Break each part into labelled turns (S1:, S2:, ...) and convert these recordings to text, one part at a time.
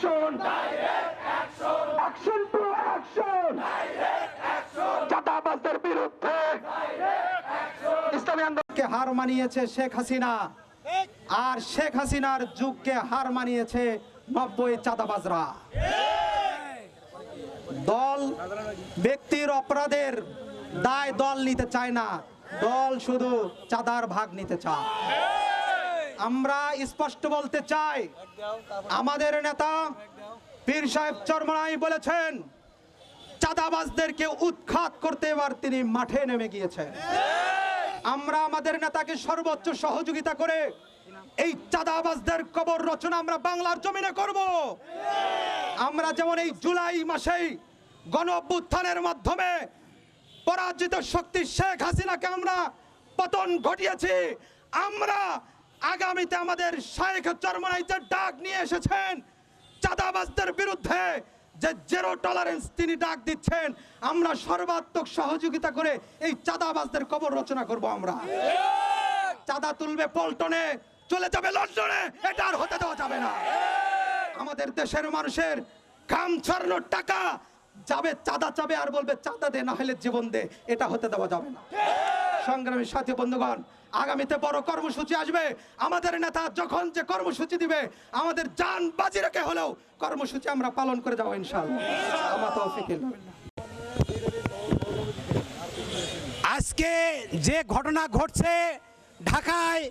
S1: Action. Action to action. চাঁদাবাজদের বিরুদ্ধে। ইসলামী আন্দোলন
S2: কে হার মানিয়েছে শেখ হাসিনা। আর শেখ হাসিনার যুগকে হার মানিয়েছে নব্বই চাঁদাবাজরা। দল ব্যক্তির অপরাধের দায় দল নিতে চায় না। দল শুধু চাঁদার ভাগ নিতে চায়। আমরা স্পষ্ট বলতে চাই, আমাদের নেতা পীর সাহেব চরমনাই বলেছেন, চাঁদাবাজদেরকে উৎখাত করতে এবার তিনি মাঠে নেমে গিয়েছেন। আমরা আমাদের নেতাকে সর্বোচ্চ সহযোগিতা করে এই চাঁদাবাজদের কবর রচনা আমরা বাংলার জমিনে করব। আমরা যেমন এই জুলাই মাসেই গণ মাধ্যমে পরাজিত শক্তি শেখ হাসিনাকে আমরা পতন ঘটিয়েছি, আমরা আগামীতে আমাদের শায়েখ চরমনাইতে ডাক নিয়ে এসেছেন, চাঁদাবাজদের বিরুদ্ধে যে জেরো টলারেন্স তিনি ডাক দিচ্ছেন, আমরা সর্বাত্মক সহযোগিতা করে এই চাঁদাবাজদের কবর রচনা করব আমরা। চাঁদা তুলবে পল্টনে, চলে যাবে লন্ডনে, এটা আর হতে দেওয়া যাবে না। আমাদের দেশের মানুষের কাম ছড়ানোর টাকা যাবে, চাঁদা চাবে আর বলবে, চাঁদা দে, না হলে জীবন দে, এটা হতে দেওয়া যাবে না। সংগ্রামী সাথী বন্ধুগণ আগামীতে বড় কর্মসূচি আসবে। আমাদের নেতা যখন যে কর্মসূচি দিবে, আমাদের যান বাজি রেখে হলেও কর্মসূচি আমরা পালন করে যাব ইনশাআল্লাহ।
S3: আজকে যে ঘটনা ঘটছে, ঢাকায়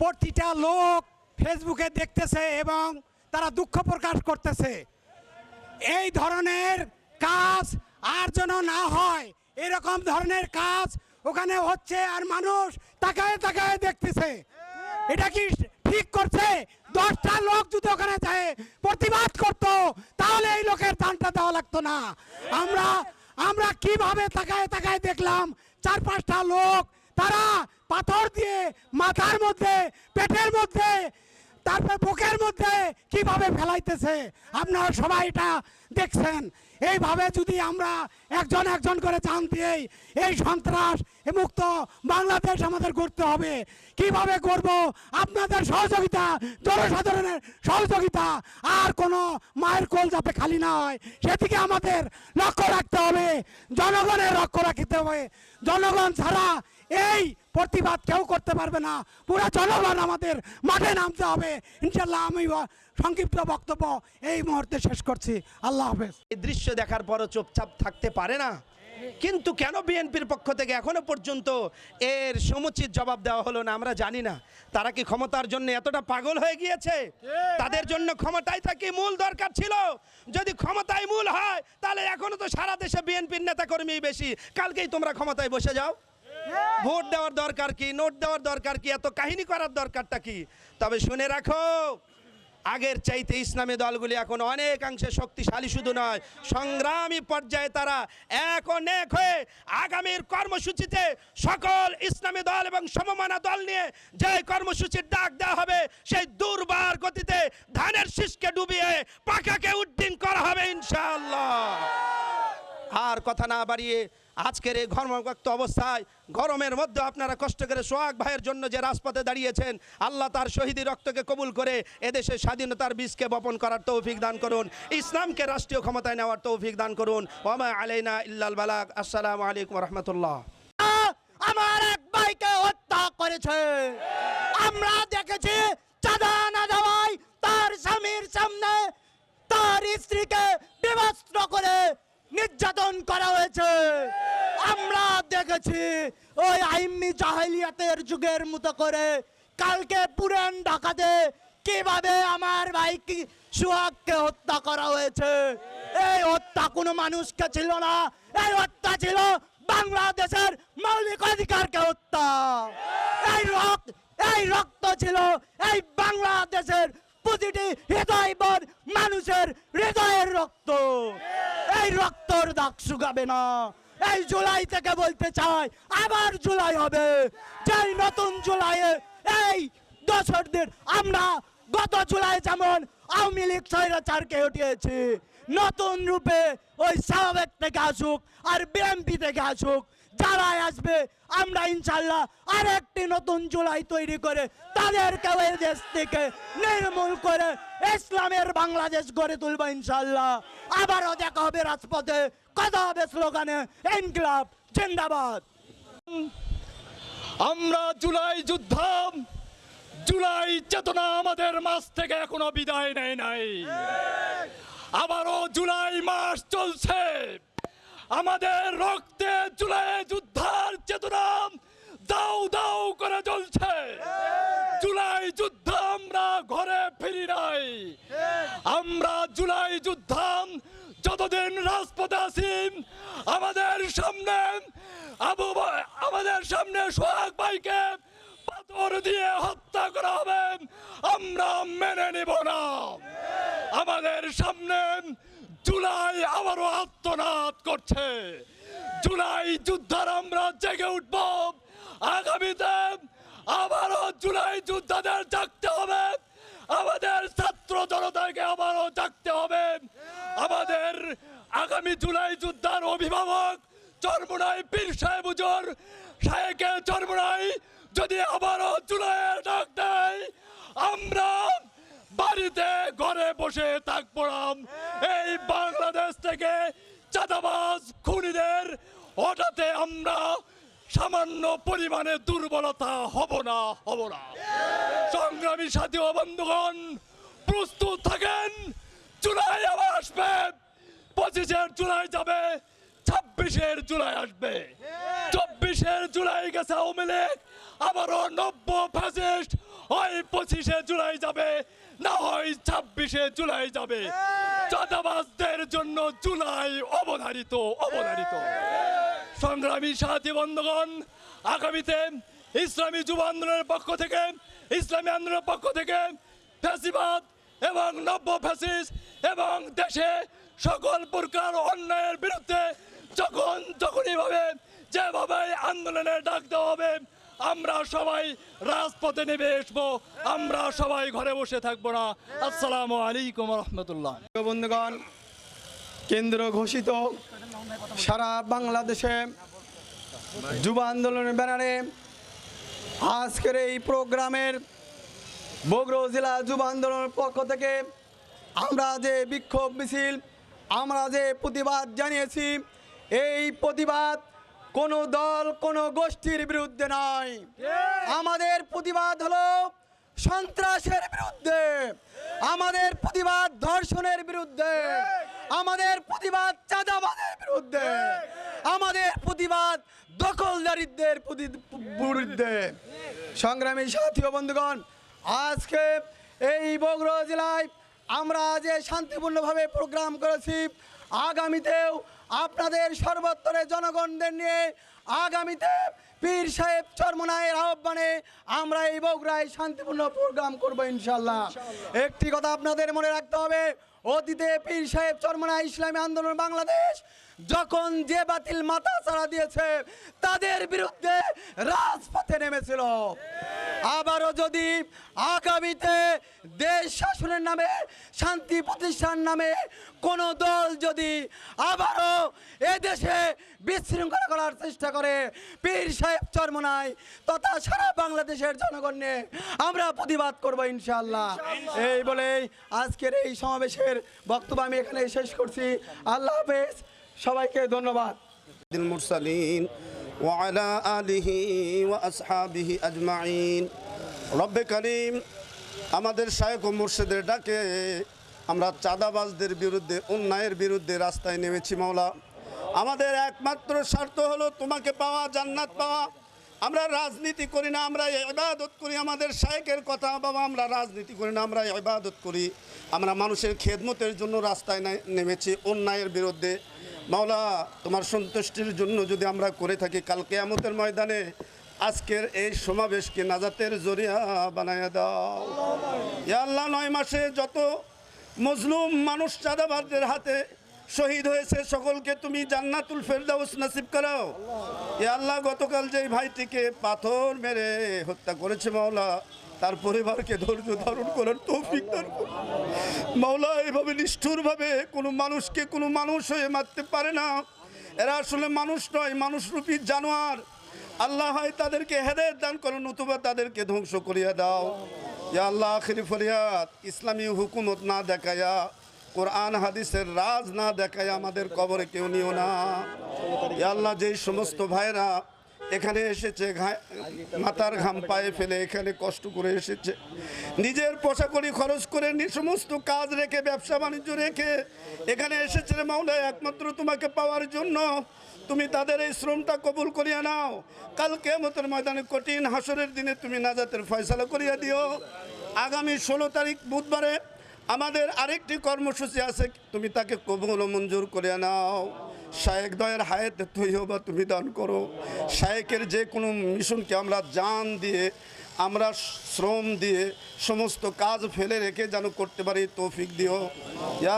S3: প্রতিটা লোক ফেসবুকে দেখতেছে এবং তারা দুঃখ প্রকাশ করতেছে। এই ধরনের কাজ আর যেন না হয়, এরকম ধরনের কাজ ওখানে হচ্ছে আর মানুষ তাকায় তাকায় দেখতেছে। এটা কি ঠিক করছে? দশটা লোক যদি ওখানে যায়, প্রতিবাদ করতো, তাহলে এই লোকের দানটা দেওয়া লাগতো না। আমরা আমরা কীভাবে তাকায় তাকায় দেখলাম, চার পাঁচটা লোক, তারা পাথর দিয়ে মাথার মধ্যে, পেটের মধ্যে, তারপর বুকের মধ্যে কীভাবে ফেলাইতেছে? আপনারা সবাই এটা দেখছেন। এইভাবে যদি আমরা একজন একজন করে জান দিয়েই এই সন্ত্রাস মুক্ত বাংলাদেশ আমাদের করতে হবে, কীভাবে করব আপনাদের সহযোগিতা, জনসাধারণের সহযোগিতা, আর কোনো মায়ের কোল যাতে খালি না হয়, সেদিকে আমাদের লক্ষ্য রাখতে হবে, জনগণের লক্ষ্য রাখতে হবে। জনগণ ছাড়া এই প্রতিবাদ কেউ করতে পারবে না। পুরো জনগণ আমাদের মাঠে নামতে হবে। ইনশাল্লাহ আমি সংক্ষিপ্ত বক্তব্য এই মুহূর্তে শেষ করছি। আল্লাহ হাফেজ।
S4: এই দৃশ্য দেখার পরও চুপচাপ থাকতে পারে না। কিন্তু কেন বিএনপির পক্ষ থেকে এখনও পর্যন্ত এর সমুচিত জবাব দেওয়া হলো না আমরা জানি না। তারা কি ক্ষমতার জন্য এতটা পাগল হয়ে গিয়েছে? তাদের জন্য ক্ষমতাই থাকি মূল দরকার ছিল। যদি ক্ষমতায় মূল হয়, তাহলে এখনও তো সারা দেশে বিএনপির নেতাকর্মী বেশি। কালকেই তোমরা ক্ষমতায় বসে যাও। ভোট দেওয়ার দরকার কি, নোট দেওয়ার দরকার কি, এত কাহিনী করার দরকারটা কি? তবে শুনে রাখো আগের চাইতে ইসলামী দলগুলি এখন অনেকাংশে শক্তিশালী শুধু নয়। সংগ্রামী পর্যায়ে তারা এক ও নেক হয়ে আগামীর কর্মসূচিতে সকল ইসলামী দল এবং সমমানা দল নিয়ে যে কর্মসূচির ডাক দেওয়া হবে, সেই দুর্বার গতিতে ধানের শীষকে ডুবিয়ে পাকাকে উড্ডিন করা হবে ইনশাআল্লাহ। আর কথা না বাড়িয়ে আজকের এই ঘর্মভক্ত অবস্থায়, গরমের মধ্যে আপনারা কষ্ট করে সোহাগ ভাইয়ের জন্য যে রাজপথে দাঁড়িয়েছেন, আল্লাহ তার শহীদি রক্তকে কবুল করে এদেশের স্বাধীনতার বীজকে বপন করার তৌফিক দান করুন, ইসলামকে রাষ্ট্রীয় ক্ষমতায় নেওয়ার তৌফিক দান করুন। ওমা আলাইনা ইল্লাল বালাক আসসালামু আলাইকুম রহমতুল্লাহ।
S5: আমার এক ভাইকে হত্যা করেছে। আমরা দেখেছি চাঁদা না দেওয়ায় তার স্বামীর সামনে তার স্ত্রীকে বিবস্ত্র করে নির্যাতন করা হয়েছে। আমরা দেখেছি ওই আইমি জাহেলিয়াতের যুগের মতো করে কালকে পুরান ঢাকাতে কীভাবে আমার ভাই সুহাগকে হত্যা করা হয়েছে। এই হত্যা কোনো মানুষকে ছিল না, এই হত্যা ছিল বাংলাদেশের মৌলিক অধিকারকে হত্যা। এই রক্ত এই রক্ত ছিল এই বাংলাদেশের প্রতিটি হৃদয়বর মানুষের হৃদয়ের রক্ত। এই রক্তর দাগ শুকাবে না। এই জুলাই থেকে বলতে চাই, আবার জুলাই হবে। যেই নতুন জুলাইয়ে এই দশরদের আমরা গত জুলাই যেমন আওয়ামী লীগ স্বৈরাচারকে উঠিয়েছি নতুন রূপে ওই স্বাভাবিক থেকে আসুক আর বিএমপি থেকে আসুক যারাই আসবে আমরা ইনশাল্লাহ আরেকটি নতুন জুলাই তৈরি করে তাদেরকে এই দেশ থেকে নির্মূল করে ইসলামের বাংলাদেশ গড়ে তুলবো ইনশাল্লাহ আবারও দেখা হবে রাজপথে কথা হবে স্লোগানে ইনকলাব জিন্দাবাদ।
S6: আমরা জুলাই যুদ্ধ জুলাই চেতনা আমাদের মাস থেকে এখনও বিদায় নেয় নাই। আবারও জুলাই মাস চলছে। আমাদের রক্তে জুলাই যুদ্ধার চেতনা দাউ দাউ করে জ্বলছে। জুলাই যুদ্ধ আমরা ঘরে ফিরি নাই। আমরা জুলাই যুদ্ধ যতদিন রাজপথে আছি, আমাদের সামনে আবু আমাদের সামনে সোহাগ ভাইকে পাথর দিয়ে হত্যা করা হবে, আমরা মেনে নিব না। আমাদের সামনে জুলাই আবারও আত্মনাদ করছে। জুলাই যুদ্ধার আমরা জেগে উঠব। আগামীতে আবারও জুলাই যোদ্ধাদের জাগতে হবে। আমাদের ছাত্র জনতাকে আবারও জাগতে হবে। আমাদের আগামী জুলাই যোদ্ধার অভিভাবক চরমুনাই পীর সাহেব হুজুর শাহেকে চরমুনাই যদি আবারও জুলাইয়ের ডাক দেয়, আমরা বাড়িতে ঘরে বসে থাকব না। এই বাংলাদেশ থেকে চাঁদাবাজ খুনিদের হঠাতে আমরা সামান্য পরিমাণে দুর্বলতা হব না হব না। সংগ্রামী সাথী ও বন্ধুগণ, প্রস্তুত থাকেন। জুলাই আবার আসবে। পঁচিশের জুলাই যাবে, ছাব্বিশের জুলাই আসবে। চব্বিশের জুলাই গেছে আওয়ামী লীগ, আবারও নব্য ফ্যাসিস্ট হয় পঁচিশে জুলাই যাবে না হয় ছাব্বিশে জুলাই যাবে। চাঁদাবাজদের জন্য জুলাই অবধারিত অবধারিত। সংগ্রামী সাথী বন্ধুগণ আগামীতে ইসলামী যুব আন্দোলনের পক্ষ থেকে ইসলামী আন্দোলনের পক্ষ থেকে ফ্যাসিবাদ এবং নব্য ফ্যাসিস এবং দেশে সকল প্রকার অন্যায়ের বিরুদ্ধে যখন যখনই ভাবে যেভাবে আন্দোলনের ডাক দেওয়া হবে আমরা সবাই রাজপথে নেমে আসব আমরা সবাই ঘরে বসে থাকব না। আসসালামু আলাইকুম রহমতুল্লাহ।
S7: বন্ধুগণ, কেন্দ্র ঘোষিত সারা বাংলাদেশে যুব আন্দোলনের ব্যানারে আজকের এই প্রোগ্রামের বগুড়া জেলা যুব আন্দোলনের পক্ষ থেকে আমরা যে বিক্ষোভ মিছিল, আমরা যে প্রতিবাদ জানিয়েছি, এই প্রতিবাদ কোনো দল কোনো গোষ্ঠীর বিরুদ্ধে নয় আমাদের প্রতিবাদ হলো সন্ত্রাসের বিরুদ্ধে। আমাদের প্রতিবাদ ধর্ষণের বিরুদ্ধে। আমাদের প্রতিবাদ চাঁদাবাদের বিরুদ্ধে। আমাদের প্রতিবাদ দখলদারিত্বের প্রতি- বিরুদ্ধে। সংগ্রামী সাথী ও বন্ধুগণ আজকে এই বগুড়া জেলায় আমরা যে শান্তিপূর্ণভাবে প্রোগ্রাম করেছি আগামীতেও আপনাদের সর্বত্তরে জনগণদের নিয়ে আগামীতে পীর সাহেব চর্মনায়ের আহ্বানে আমরা এই বগুড়ায় শান্তিপূর্ণ প্রোগ্রাম করব ইনশাল্লাহ। একটি কথা আপনাদের মনে রাখতে হবে অতীতে পীর সাহেব চরমনায় ইসলামী আন্দোলন বাংলাদেশ যখন যে বাতিল মাথা চাড়া দিয়েছে তাদের বিরুদ্ধে রাজপথে নেমেছিল। আবারও যদি আগামীতে দেশ শাসনের নামে শান্তি প্রতিষ্ঠান নামে কোন দল যদি আবারও এদেশে বিশৃঙ্খলা করার চেষ্টা করে পীর সাহেব চরমনায় তথা সারা বাংলাদেশের জনগণ আমরা প্রতিবাদ করব ইনশাল্লাহ এই বলেই আজকের এই সমাবেশের বক্তব্য আমি এখানে শেষ করছি আল্লাহ হাফেজ সবাইকে ধন্যবাদ
S8: المرسلين وعلى آله وأصحابه أجمعين রব্বে করিম আমাদের শায়ক ও মুর্শিদের ডাকে আমরা চাঁদাবাজদের বিরুদ্ধে অন্যায়ের বিরুদ্ধে রাস্তায় নেমেছি মাওলা আমাদের একমাত্র স্বার্থ হলো তোমাকে পাওয়া জান্নাত পাওয়া আমরা রাজনীতি করি না, আমরা ইবাদত করি, আমাদের শায়কের কথা বাবা, আমরা রাজনীতি করি না, আমরা ইবাদত করি। আমরা মানুষের খেদমতের জন্য রাস্তায় নেমেছি অন্যায়ের বিরুদ্ধে। মাওলা, তোমার সন্তুষ্টির জন্য যদি আমরা করে থাকি কালকে আমতের ময়দানে আজকের এই সমাবেশকে নাজাতের জরিয়া বানায় দাও। আল্লাহ, নয় মাসে যত মজলুম মানুষ চাঁদাবাদদের হাতে শহীদ হয়েছে সকলকে, তুমি জান্নাতুল ফেরদাউস নাসিব করাও। এ আল্লাহ গতকাল যেই ভাইটিকে পাথর মেরে হত্যা করেছে মাওলা, তার পরিবারকে ধৈর্য ধারণ করার তৌফিক দান মাওলা, এভাবে নিষ্ঠুরভাবে কোনো মানুষকে কোনো মানুষ হয়ে মারতে পারে না। এরা আসলে মানুষ নয়, মানুষরূপী জানোয়ার। আল্লাহ হয় তাদেরকে হেদায়ত দান করো নতুবা তাদেরকে ধ্বংস করিয়া দাও। ইয়া আল্লাহ আখিরি ফরিয়াদ, ইসলামী হুকুমত না দেখায়া কোরআন, হাদিসের রাজ না দেখায় আমাদের কবরে কেউ নিও না। আল্লাহ যেই সমস্ত ভাইরা এখানে এসেছে মাথার ঘাম পায়ে ফেলে এখানে কষ্ট করে এসেছে, নিজের পোশাক করি খরচ করে নি- সমস্ত কাজ রেখে, ব্যবসা বাণিজ্য রেখে এখানে এসেছে রে মাওলা একমাত্র তোমাকে পাওয়ার জন্য। তুমি তাদের এই শ্রমটা কবুল করিয়া নাও। কাল কেমতের ময়দানে কঠিন হাসরের দিনে তুমি নাজাতের ফয়সালা করিয়া দিও। আগামী ষোলো তারিখ বুধবারে আমাদের আরেকটি কর্মসূচি আছে, তুমি তাকে কবুল মঞ্জুর করে নাও। শায়েক, দয়ের হায়াতে তৈবা তুমি দান করো। শায়েকের যে কোনো মিশনকে আমরা জান দিয়ে, আমরা শ্রম দিয়ে সমস্ত কাজ ফেলে রেখে যেন করতে পারি, তৌফিক দিও।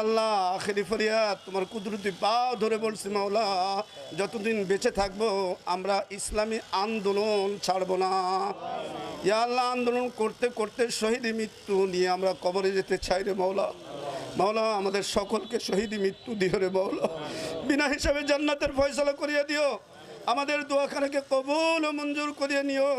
S8: আল্লাহ, আখেরি ফরিয়াদ, তোমার কুদরতি পা ধরে বলছি মাওলা, যতদিন বেঁচে থাকব, আমরা ইসলামী আন্দোলন ছাড়বো না। আল্লাহ আন্দোলন করতে করতে শহীদি মৃত্যু নিয়ে আমরা কবরে যেতে চাই রে মৌলা মাওলা, আমাদের সকলকে শহীদি মৃত্যু দিও রে মৌলা বিনা হিসাবে জান্নাতের ফয়সলা করিয়া দিও। আমাদের দোয়াখানাকে কবুল ও মঞ্জুর করিয়া নিও।